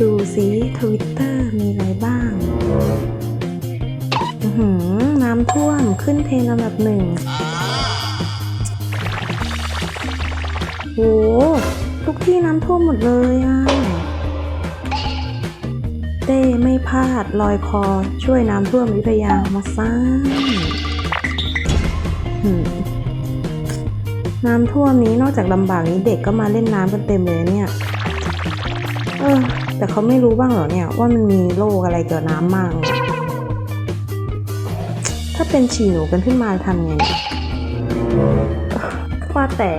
ดูสิทวิตเตอร์มีอะไรบ้างหืน้ำท่วมขึ้นเทรนด์อันดับหนึ่งโหทุกที่น้ำท่วมหมดเลยอะ เต้ไม่พลาดลอยคอช่วยน้ำท่วมอยุธยามาสร้างน้ำท่วมนี้นอกจากลำบากนี้เด็กก็มาเล่นน้ำกันเต็มเลยเนี่ย เออ แต่เขาไม่รู้บ้างเหรอเนี่ยว่ามันมีโรคอะไรเกี่ยวกับน้ำมั่งถ้าเป็นฉี่หนูกันขึ้นมาทำไงว่าแต่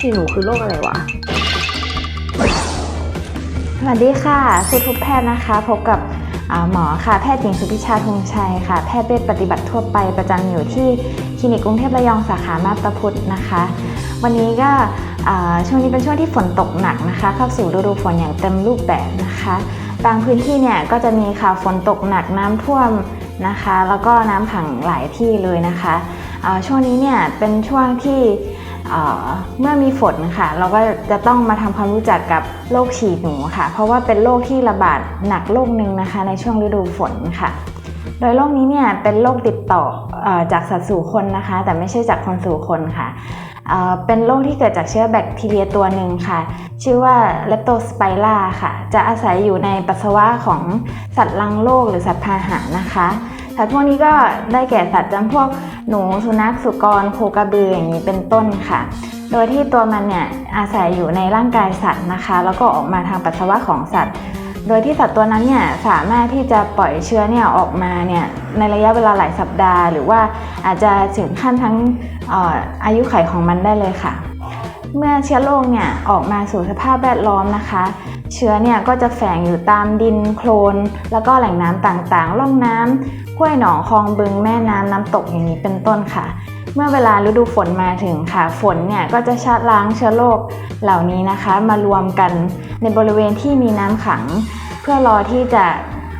ฉี่หนูคือโรคอะไรวะสวัสดีค่ะครูทุกแพทย์นะคะพบกับหมอค่ะแพทย์หญิงสุพิชาธงชัยค่ะ แพทย์เวชปฏิบัติทั่วไปประจำอยู่ที่คลินิกกรุงเทพระยองสาขามาบตาพุธนะคะ วันนี้ก็ ช่วงนี้เป็นช่วงที่ฝนตกหนักนะคะ เข้าสู่ฤดูฝนอย่างเต็มรูปแบบนะคะ บางพื้นที่เนี่ยก็จะมีข่าวฝนตกหนักน้ำท่วมนะคะ แล้วก็น้ำขังหลายที่เลยนะคะช่วงนี้เนี่ยเป็นช่วงที่เมื่อมีฝนค่ะ เราก็จะต้องมาทำความรู้จักกับโรคฉี่หนูค่ะ เพราะว่าเป็นโรคที่ระบาดหนักโรคหนึ่งนะคะ ในช่วงฤดูฝนค่ะ โดยโรคนี้เนี่ยเป็นโรคติดต่ออจากสัตว์สู่คนนะคะ แต่ไม่ใช่จากคนสู่คนค่ะ เป็นโรคที่เกิดจากเชื้อแบคทีเรียตัวหนึ่งค่ะ ชื่อว่าเลปโตสไปร่าค่ะ จะอาศัยอยู่ในปัสสาวะของสัตว์รังโลกหรือสัตว์พาหะนะคะสัตว์พวกนี้ก็ได้แก่สัตว์จำพวกหนูสุนัขสุกรโคกระบืออย่างนี้เป็นต้นค่ะ โดยที่ตัวมันเนี่ยอาศัยอยู่ในร่างกายสัตว์นะคะ แล้วก็ออกมาทางปัสสาวะของสัตว์ โดยที่สัตว์ตัวนั้นเนี่ยสามารถที่จะปล่อยเชื้อเนี่ยออกมาเนี่ยในระยะเวลาหลายสัปดาห์ หรือว่าอาจจะถึงขั้นทั้ง อ่ออายุไขของมันได้เลยค่ะ เมื่อเชื้อโรคเนี่ยออกมาสู่สภาพแวดล้อมนะคะ เชื้อเนี่ยก็จะแฝงอยู่ตามดินโคลน แล้วก็แหล่งน้ำต่างๆร่องน้ำห้วยหนองคลองบึงแม่น้ำน้ำตกอย่างนี้เป็นต้นค่ะ เมื่อเวลาฤดูฝนมาถึงค่ะ ฝนเนี่ยก็จะชะล้างเชื้อโรคเหล่านี้นะคะ มารวมกันในบริเวณที่มีน้ำขัง เพื่อรอที่จะ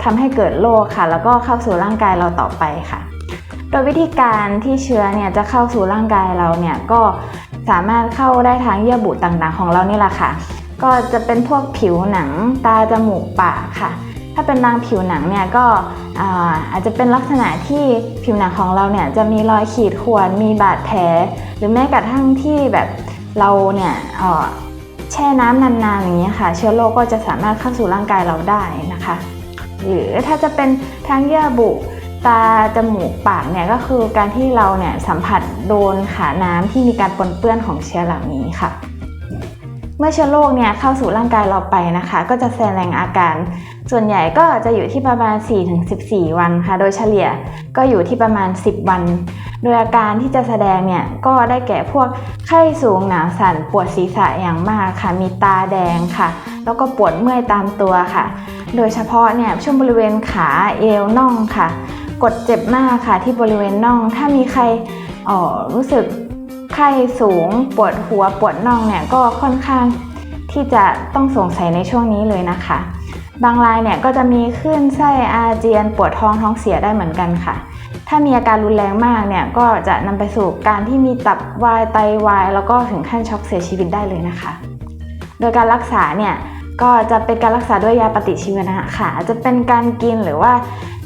ทำให้เกิดโรคค่ะ แล้วก็เข้าสู่ร่างกายเราต่อไปค่ะ โดยวิธีการที่เชื้อเนี่ยจะเข้าสู่ร่างกายเราเนี่ยก็สามารถเข้าได้ทางเยื่อบุต่างๆ ของเรานี่แหละค่ะ ก็จะเป็นพวกผิวหนังตาจมูกปากค่ะ ถ้าเป็นทางผิวหนังเนี่ยก็อาอาจจะเป็นลักษณะที่ผิวหนังของเราเนี่ยจะมีรอยขีดข่วนมีบาดแผลหรือแม้กระทั่งที่แบบเราเนี่ยแช่น้ำนานๆอย่างนี้ยค่ะ เชื้อโรคก็จะสามารถเข้าสู่ร่างกายเราได้นะคะ หรือถ้าจะเป็นทางเยื่อบุ ตาจมูกปากเนี่ยก็คือการที่เราเนี่ยสัมผัสโดนขาน้ำที่มีการปนเปื้อนของเชื้อเหล่านี้ค่ะ เมื่อเชื้อโรคเนี่ยเข้าสู่ร่างกายเราไปนะคะ ก็จะแสดงอาการ ส่วนใหญ่ก็จะอยู่ที่ประมาณ 4-14 วันค่ะ โดยเฉลี่ยก็อยู่ที่ประมาณ 10 วัน โดยอาการที่จะแสดงเนี่ยก็ได้แก่พวกไข้สูงหนาวสั่นปวดศีรษะอย่างมากค่ะ มีตาแดงค่ะ แล้วก็ปวดเมื่อยตามตัวค่ะ โดยเฉพาะเนี่ยช่วงบริเวณขาเอวน่องค่ะ กดเจ็บมากค่ะที่บริเวณน่อง ถ้ามีใครออรู้สึกไข้สูงปวดหัวปวดน่องเนี่ยก็ค่อนข้างที่จะต้องสงสัยในช่วงนี้เลยนะคะ บางรายเนี่ยก็จะมีคลื่นไส้อาเจียนปวดท้องท้องเสียได้เหมือนกันค่ะ ถ้ามีอาการรุนแรงมากเนี่ยก็จะนำไปสู่การที่มีตับวายไตวาย แล้วก็ถึงขั้นช็อกเสียชีวิตได้เลยนะคะ โดยการรักษาเนี่ย ก็จะเป็นการรักษาด้วยยาปฏิชีวนะค่ะ จะเป็นการกินหรือว่า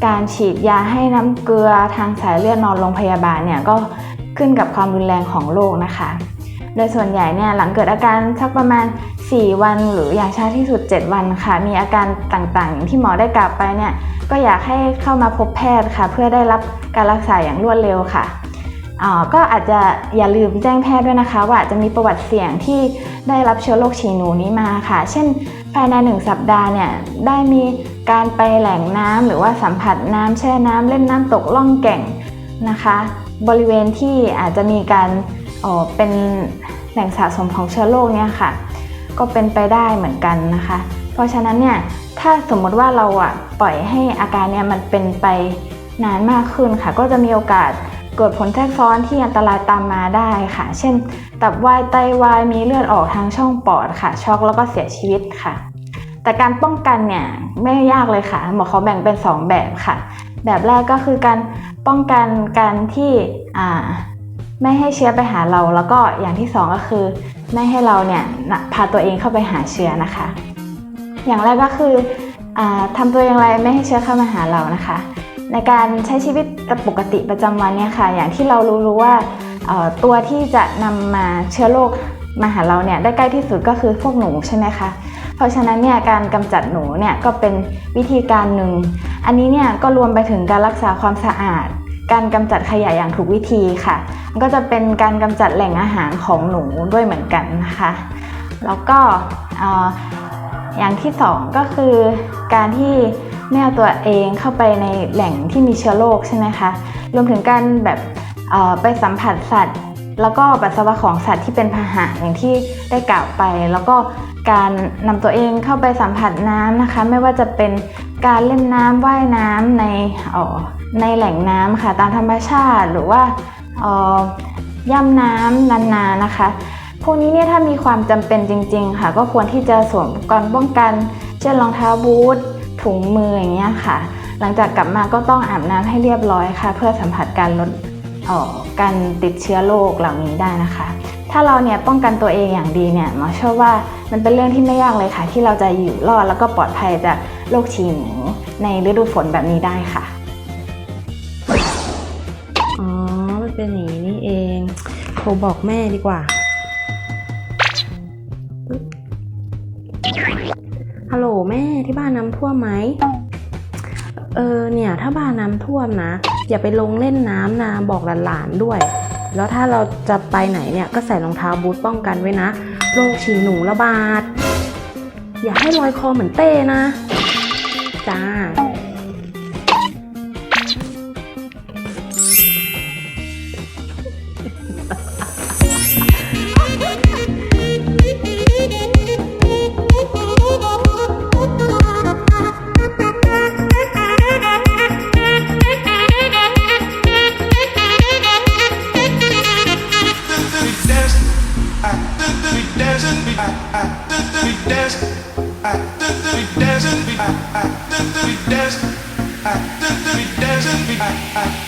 การฉีดยาให้น้ำเกลือทางสายเลือดนอนโรงพยาบาลเนี่ยก็ขึ้นกับความรุนแรงของโรคนะคะ โดยส่วนใหญ่เนี่ยหลังเกิดอาการสักประมาณ 4 วันหรืออย่างช้าที่สุด 7 วันค่ะ มีอาการต่างๆ ที่หมอได้กล่าวไปเนี่ยก็อยากให้เข้ามาพบแพทย์ค่ะ เพื่อได้รับการรักษาอย่างรวดเร็วค่ะ ก็อาจจะอย่าลืมแจ้งแพทย์ด้วยนะคะ ว่าจะมีประวัติเสี่ยงที่ได้รับเชื้อโรคฉี่หนูนี้มาค่ะ เช่น ภายในหนึ่งสัปดาห์เนี่ยได้มีการไปแหล่งน้ำหรือว่าสัมผัสน้ำแช่น้ำเล่นน้ำตกล่องแก่งนะคะ บริเวณที่อาจจะมีการเอ่อเป็นแหล่งสะสมของเชื้อโรคเนี่ยค่ะ ก็เป็นไปได้เหมือนกันนะคะ เพราะฉะนั้นเนี่ยถ้าสมมติว่าเราอะปล่อยให้อาการเนี่ยมันเป็นไปนานมากขึ้นค่ะ ก็จะมีโอกาส เกิดผลแทรกซ้อนที่อันตรายตามมาได้ค่ะ เช่น ตับวายไตวายมีเลือดออกทางช่องปอดค่ะ ช็อกแล้วก็เสียชีวิตค่ะ แต่การป้องกันเนี่ยไม่ยากเลยค่ะ หมอเขาแบ่งเป็น 2 แบบค่ะ แบบแรกก็คือการป้องกันการที่ไม่ให้เชื้อไปหาเรา แล้วก็อย่างที่สองก็คือไม่ให้เราเนี่ยพาตัวเองเข้าไปหาเชื้อนะคะ อย่างแรกก็คืออทำตัวอย่างไรไม่ให้เชื้อเข้ามาหาเรานะคะ ในการใช้ชีวิตปกติประจำวันเนี่ยค่ะ อย่างที่เรารู้ๆว่าตัวที่จะนำมาเชื้อโรคมาหาเราเนี่ยได้ใกล้ที่สุดก็คือพวกหนูใช่ไหมคะเพราะฉะนั้นเนี่ยการกำจัดหนูเนี่ยก็เป็นวิธีการหนึ่ง อันนี้เนี่ยก็รวมไปถึงการรักษาความสะอาด การกำจัดขยะอย่างถูกวิธีค่ะ ก็จะเป็นการกำจัดแหล่งอาหารของหนูด้วยเหมือนกันนะคะ แล้วก็เอ่ออย่างที่สองก็คือการที่ ไม่เอาตัวเองเข้าไปในแหล่งที่มีเชื้อโรคใช่ไหมคะรวมถึงการแบบไปสัมผัสสัตว์ แล้วก็ปัสสาวะของสัตว์ที่เป็นพาหะอย่างที่ได้กล่าวไป แล้วก็การนำตัวเองเข้าไปสัมผัสน้ำนะคะ ไม่ว่าจะเป็นการเล่นน้ำว่ายน้ำในออในแหล่งน้ำค่ะตามธรรมชาติหรือว่าออย่ำน้ำนานๆนะคะพวกนี้เนี่ยถ้ามีความจำเป็นจริง ๆ ค่ะ ก็ควรที่จะสวมอุปกรณ์ป้องกัน เช่นรองเท้าบูท ถุงมืออย่างเงี้ยค่ะ หลังจากกลับมาก็ต้องอาบน้ำให้เรียบร้อยค่ะ เพื่อสัมผัสการลดออการติดเชื้อโรคเหล่านี้ได้นะคะ ถ้าเราเนี่ยป้องกันตัวเองอย่างดีเนี่ยหมอเชื่อว่ามันเป็นเรื่องที่ไม่ยากเลยค่ะ ที่เราจะอยู่รอดแล้วก็ปลอดภัยจากโรคฉี่หนูในฤดูฝนแบบนี้ได้ค่ะอ๋อมันเป็นอย่างนี้นี่เองโทรบอกแม่ดีกว่า ฮัลโหลแม่ที่บ้านน้ำท่วมไหมเออเนี่ยถ้าบ้านน้ำท่วมนะ อย่าไปลงเล่นน้ำนะบอกหลานๆด้วย แล้วถ้าเราจะไปไหนเนี่ยก็ใส่รองเท้าบูทป้องกันไว้นะโรคฉี่หนูระบาด อย่าให้ลอยคอเหมือนเต้นะ จ้า We I, we dancing, we dancing.